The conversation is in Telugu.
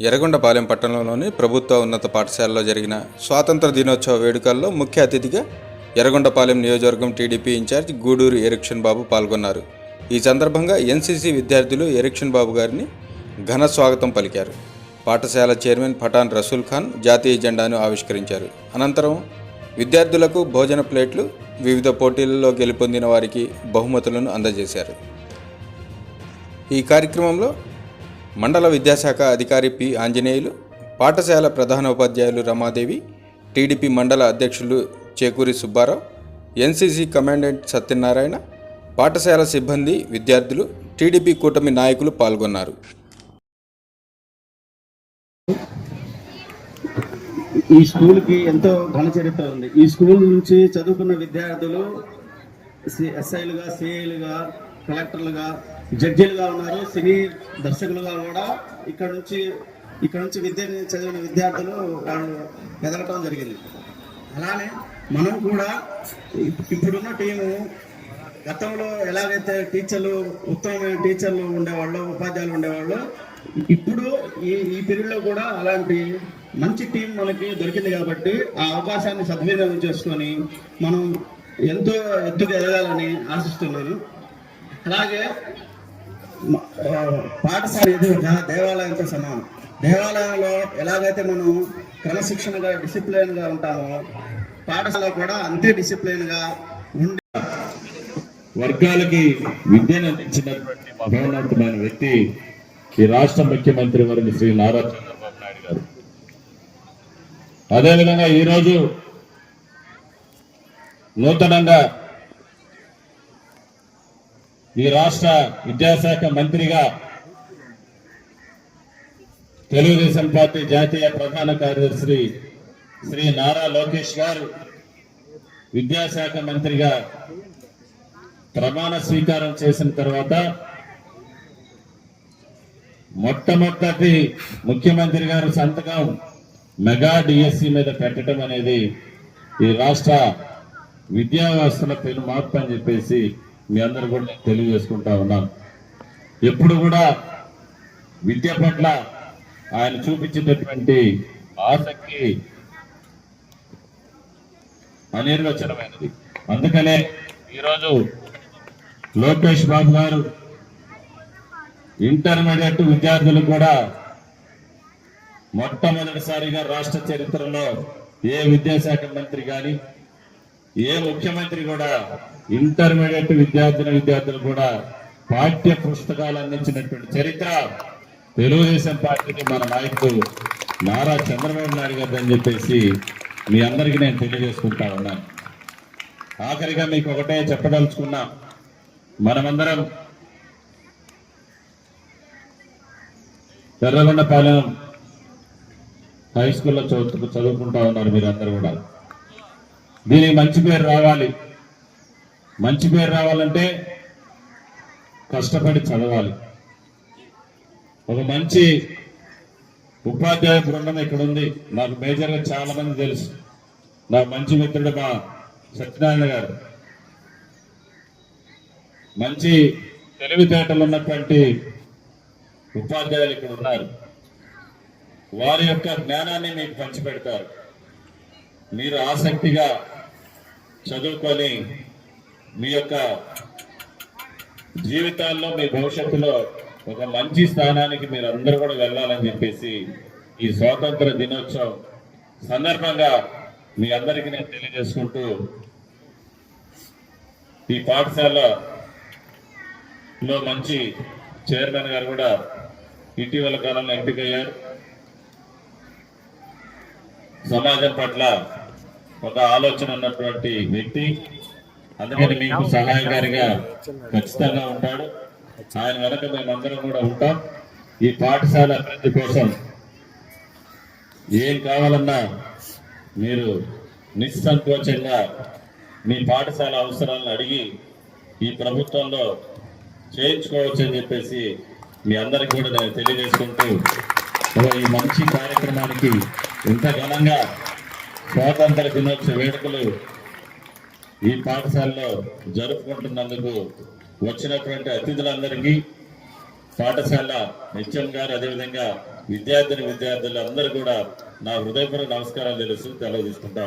ఎర్రగొండపాలెం పట్టణంలోని ప్రభుత్వ ఉన్నత పాఠశాలలో జరిగిన స్వాతంత్ర దినోత్సవ వేడుకల్లో ముఖ్య అతిథిగా ఎర్రగొండపాలెం నియోజకవర్గం టీడీపీ ఇన్ఛార్జ్ గూడూరు ఎరిక్షన్ బాబు పాల్గొన్నారు. ఈ సందర్భంగా ఎన్సీసీ విద్యార్థులు ఎరిక్షన్ బాబు గారిని ఘన స్వాగతం పలికారు. పాఠశాల చైర్మన్ పఠాన్ రసూల్ ఖాన్ జాతీయ జెండాను ఆవిష్కరించారు. అనంతరం విద్యార్థులకు భోజన ప్లేట్లు వివిధ పోటీలలో గెలుపొందిన వారికి బహుమతులను అందజేశారు. ఈ కార్యక్రమంలో మండల విద్యాశాఖ అధికారి పి ఆంజనేయులు పాఠశాల ప్రధానోపాధ్యాయులు రమాదేవి టీడీపీ మండల అధ్యక్షులు చేకూరి సుబ్బారావు ఎన్సీసీ కమాండెంట్ సత్యనారాయణ పాఠశాల సిబ్బంది విద్యార్థులు టీడీపీ కూటమి నాయకులు పాల్గొన్నారు. ఈ స్కూల్కి ఎంతో ఘన చరిత్ర ఉంది. ఈ స్కూల్ నుంచి చదువుకున్న విద్యార్థులు ఎస్ఐలుగా సిఐలుగా కలెక్టర్లుగా జడ్జీలుగా ఉన్నారు సినీ దర్శకులుగా కూడా ఇక్కడ నుంచి ఇక్కడ నుంచి విద్య చదివిన విద్యార్థులు వాళ్ళు ఎదగటం జరిగింది. అలానే మనం కూడా ఇప్పుడున్న టీము గతంలో ఎలాగైతే టీచర్లు ఉత్తమమైన టీచర్లు ఉండేవాళ్ళు ఉపాధ్యాయులు ఉండేవాళ్ళు ఇప్పుడు ఈ ఈ పీరియడ్లో కూడా అలాంటి మంచి టీం మనకి దొరికింది కాబట్టి ఆ అవకాశాన్ని సద్వినియోగం చేసుకొని మనం ఎంతో ఎత్తుగా ఎదగాలని ఆశిస్తున్నాను. అలాగే పాఠశాల ఇది దేవాలయంతో సమానం. దేవాలయంలో ఎలాగైతే మనం క్రమశిక్షణగా డిసిప్లిన్గా ఉంటామో పాఠశాల కూడా అంతే డిసిప్లిన్గా ఉండి వర్గాలకి విద్యను అందించినటువంటి మహోన్నతమైన వ్యక్తి ఈ రాష్ట్ర ముఖ్యమంత్రి వర్గ శ్రీ నారా చంద్రబాబు నాయుడు గారు. అదేవిధంగా ఈరోజు నూతనంగా ఈ రాష్ట్ర విద్యాశాఖ మంత్రిగా తెలుగుదేశం పార్టీ జాతీయ ప్రధాన కార్యదర్శి శ్రీ నారా లోకేష్ గారు విద్యాశాఖ మంత్రిగా ప్రమాణ స్వీకారం చేసిన తర్వాత మొట్టమొదటి ముఖ్యమంత్రి గారు సంతకం మెగా డిఎస్సి మీద పెట్టడం అనేది ఈ రాష్ట్ర విద్యా వ్యవస్థలో పెను మార్పు అని చెప్పేసి మీ అందరు కూడా నేను తెలియజేసుకుంటా ఉన్నాను. ఎప్పుడు కూడా విద్య పట్ల ఆయన చూపించినటువంటి ఆసక్తి అనిర్వచనమైనది. అందుకనే ఈరోజు లోకేష్ బాబు గారు ఇంటర్మీడియట్ విద్యార్థులు కూడా మొట్టమొదటిసారిగా రాష్ట్ర చరిత్రలో ఏ విద్యాశాఖ మంత్రి కానీ ఏ ముఖ్యమంత్రి కూడా ఇంటర్మీడియట్ విద్యార్థుల విద్యార్థులు కూడా పాఠ్య పుస్తకాలు అందించినటువంటి చరిత్ర తెలుగుదేశం పార్టీకి మన నాయకుడు నారా చంద్రబాబు నాయుడు గారు అని చెప్పేసి మీ అందరికీ నేను తెలియజేసుకుంటా ఉన్నాను. ఆఖరిగా మీకు ఒకటే చెప్పదలుచుకున్నా మనమందరం ఎర్రగొండపాలెం హై స్కూల్లో చదువు చదువుకుంటా ఉన్నారు మీరందరూ కూడా. దీనికి మంచి పేరు రావాలి. మంచి పేరు రావాలంటే కష్టపడి చదవాలి. ఒక మంచి ఉపాధ్యాయ బృందం ఇక్కడ ఉంది నాకు మేజర్గా చాలా మంది తెలుసు. నా మంచి మిత్రుడు మా సత్యనారాయణ గారు. మంచి తెలివితేటలు ఉన్నటువంటి ఉపాధ్యాయులు ఇక్కడ ఉన్నారు వారి యొక్క జ్ఞానాన్ని మీకు పంచిపెడతారు. మీరు ఆసక్తిగా చదువుకొని మీ యొక్క జీవితాల్లో మీ భవిష్యత్తులో ఒక మంచి స్థానానికి మీరు అందరూ కూడా వెళ్ళాలని చెప్పేసి ఈ స్వాతంత్ర దినోత్సవం సందర్భంగా మీ అందరికీ నేను తెలియజేసుకుంటూ ఈ పాఠశాలలో మంచి చైర్మన్ గారు కూడా ఇటీవల కాలంలో ఎంపికయ్యారు. సమాజం పట్ల ఒక ఆలోచన ఉన్నటువంటి వ్యక్తి. అందుకని మీకు సహాయకారిగా ఖచ్చితంగా ఉంటాడు. ఆయన వెనక మేమందరం కూడా ఉంటాం. ఈ పాఠశాల అభివృద్ధి కోసం ఏం కావాలన్నా మీరు నిస్సంకోచంగా మీ పాఠశాల అవసరాలను అడిగి ఈ ప్రభుత్వంలో చేయించుకోవచ్చు అని చెప్పేసి మీ అందరికీ కూడా నేను తెలియజేసుకుంటూ ఈ మంచి కార్యక్రమానికి ఇంత ఘనంగా స్వాతంత్ర దినోత్సవ వేడుకలు ఈ పాఠశాలలో జరుపుకుంటున్నందుకు వచ్చినటువంటి అతిథులందరికీ పాఠశాల నిత్యం గారు అదేవిధంగా విద్యార్థిని విద్యార్థులు అందరూ కూడా నా హృదయపూర్వక నమస్కారాలు తెలుసు తెలియజేసుకుంటా